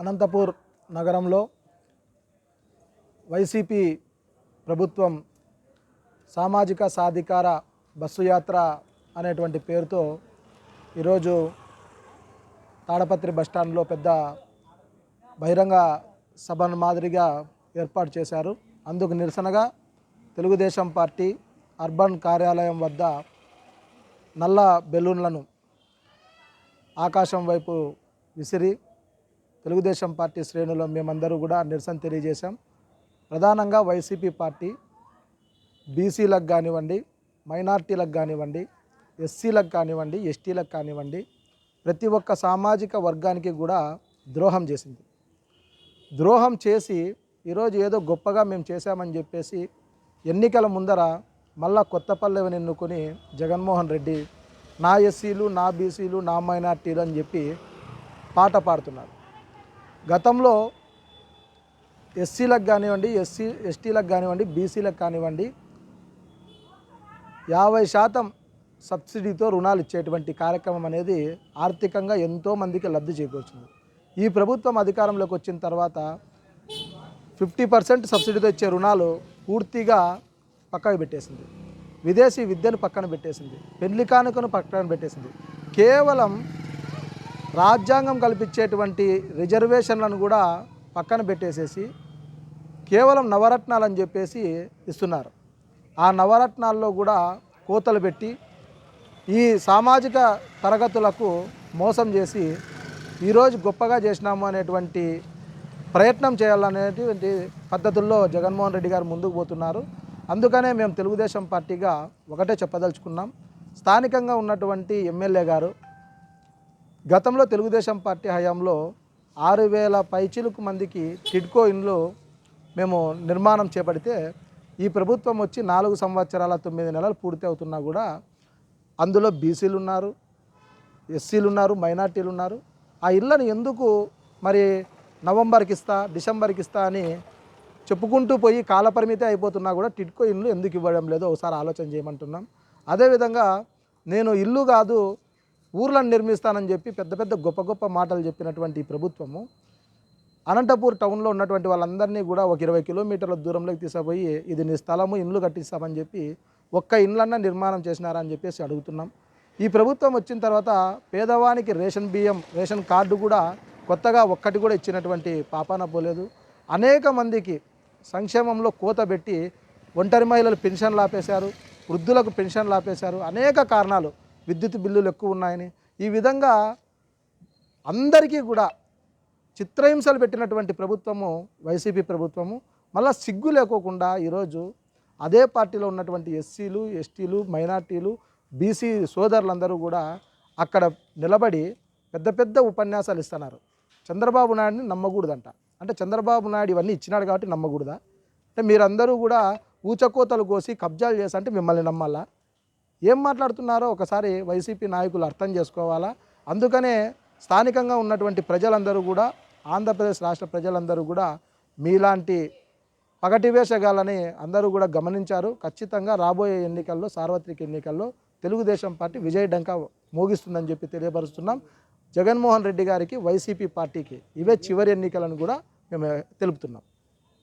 అనంతపూర్ నగరంలో వైసీపీ ప్రభుత్వం సామాజిక సాధికార బస్సు యాత్ర అనేటువంటి పేరుతో ఈరోజు తాడపత్రి బస్టాండ్లో పెద్ద బహిరంగ సభను మాదిరిగా ఏర్పాటు చేశారు. అందుకు నిరసనగా తెలుగుదేశం పార్టీ అర్బన్ కార్యాలయం వద్ద నల్ల బెలూన్లను ఆకాశం వైపు విసిరి తెలుగుదేశం పార్టీ శ్రేణులో మేమందరూ కూడా నిరసన తెలియజేశాం. ప్రధానంగా వైసీపీ పార్టీ బీసీలకు కానివ్వండి మైనార్టీలకు కానివ్వండి ఎస్సీలకు కానివ్వండి ఎస్టీలకు కానివ్వండి ప్రతి ఒక్క సామాజిక వర్గానికి కూడా ద్రోహం చేసింది. ద్రోహం చేసి ఈరోజు ఏదో గొప్పగా మేము చేశామని చెప్పేసి ఎన్నికల ముందర మళ్ళా కొత్త పల్లెవని ఎన్నుకొని జగన్మోహన్ రెడ్డి నా ఎస్సీలు నా బీసీలు నా మైనార్టీలు అని చెప్పి పాట పాడుతున్నారు. గతంలో ఎస్సీలకు కానివ్వండి ఎస్సీ ఎస్టీలకు కానివ్వండి బీసీలకు కానివ్వండి యాభై శాతం సబ్సిడీతో రుణాలు ఇచ్చేటువంటి కార్యక్రమం అనేది ఆర్థికంగా ఎంతోమందికి లబ్ధి చేకూర్చుంది ఈ ప్రభుత్వం అధికారంలోకి వచ్చిన తర్వాత ఫిఫ్టీ పర్సెంట్ సబ్సిడీతో ఇచ్చే రుణాలు పూర్తిగా పక్కకు పెట్టేసింది. విదేశీ విద్యను పక్కన పెట్టేసింది. పెళ్ళి కానుకను పక్కన పెట్టేసింది. కేవలం రాజ్యాంగం కల్పించేటువంటి రిజర్వేషన్లను కూడా పక్కన పెట్టేసేసి కేవలం నవరత్నాలు అని చెప్పేసి ఇస్తున్నారు. ఆ నవరత్నాల్లో కూడా కోతలు పెట్టి ఈ సామాజిక తరగతులకు మోసం చేసి ఈరోజు గొప్పగా చేసినాము అనేటువంటి ప్రయత్నం చేయాలనేటువంటి పద్ధతుల్లో జగన్మోహన్ రెడ్డి గారు ముందుకు పోతున్నారు. అందుకనే మేము తెలుగుదేశం పార్టీగా ఒకటే చెప్పదలుచుకున్నాం. స్థానికంగా ఉన్నటువంటి ఎమ్మెల్యే గారు గతంలో తెలుగుదేశం పార్టీ హయాంలో ఆరు వేల పైచిలుకు మందికి టిడ్కో ఇండ్లు మేము నిర్మాణం చేపడితే ఈ ప్రభుత్వం వచ్చి నాలుగు సంవత్సరాల తొమ్మిది నెలలు పూర్తి అవుతున్నా కూడా అందులో బీసీలు ఉన్నారు ఎస్సీలు ఉన్నారు మైనార్టీలు ఉన్నారు. ఆ ఇళ్ళను ఎందుకు మరి నవంబర్కి ఇస్తా డిసెంబర్కి ఇస్తా అని చెప్పుకుంటూ పోయి కాలపరిమితి అయిపోతున్నా కూడా టిట్కో ఇల్లు ఎందుకు ఇవ్వడం లేదో ఒకసారి ఆలోచన చేయమంటున్నాం. అదేవిధంగా నేను ఇల్లు కాదు ఊర్లను నిర్మిస్తానని చెప్పి పెద్ద పెద్ద గొప్ప గొప్ప మాటలు చెప్పినటువంటి ప్రభుత్వము అనంతపూర్ టౌన్లో ఉన్నటువంటి వాళ్ళందరినీ కూడా ఒక ఇరవై కిలోమీటర్ల దూరంలోకి తీసుకుపోయి ఇది నీ స్థలము ఇండ్లు కట్టిస్తామని చెప్పి ఒక్క ఇండ్లన్నా నిర్మాణం చేసినారని చెప్పేసి అడుగుతున్నాం. ఈ ప్రభుత్వం వచ్చిన తర్వాత పేదవానికి రేషన్ బియ్యం రేషన్ కార్డు కూడా కొత్తగా ఒక్కటి కూడా ఇచ్చినటువంటి పాపాన పోలేదు. అనేక మందికి సంక్షేమంలో కోత పెట్టి ఒంటరి మహిళలు పెన్షన్లు ఆపేశారు వృద్ధులకు పెన్షన్లు ఆపేశారు అనేక కారణాలు విద్యుత్ బిల్లులు ఎక్కువ ఉన్నాయని. ఈ విధంగా అందరికీ కూడా చిత్రహింసలు పెట్టినటువంటి ప్రభుత్వము వైసీపీ ప్రభుత్వము మళ్ళా సిగ్గు లేకోకుండా ఈరోజు అదే పార్టీలో ఉన్నటువంటి ఎస్సీలు ఎస్టీలు మైనార్టీలు బీసీ సోదరులందరూ కూడా అక్కడ నిలబడి పెద్ద పెద్ద ఉపన్యాసాలు ఇస్తున్నారు. చంద్రబాబు నాయుడిని నమ్మకూడదంట. అంటే చంద్రబాబు నాయుడు ఇవన్నీ ఇచ్చినాడు కాబట్టి నమ్మకూడదా? అంటే మీరందరూ కూడా ఊచకోతలు కోసి కబ్జాలు చేసి అంటే మిమ్మల్ని నమ్మాలా? ఏం మాట్లాడుతున్నారో ఒకసారి వైసీపీ నాయకులు అర్థం చేసుకోవాలా? అందుకనే స్థానికంగా ఉన్నటువంటి ప్రజలందరూ కూడా ఆంధ్రప్రదేశ్ రాష్ట్ర ప్రజలందరూ కూడా మీలాంటి పగటివేషగాలని అందరూ కూడా గమనించారు. ఖచ్చితంగా రాబోయే ఎన్నికల్లో సార్వత్రిక ఎన్నికల్లో తెలుగుదేశం పార్టీ విజయ డంకా మోగిస్తుందని చెప్పి తెలియపరుస్తున్నాం. జగన్మోహన్ రెడ్డి గారికి వైసీపీ పార్టీకి ఇవే చివరి ఎన్నికలను కూడా మేము తెలుపుతున్నాం.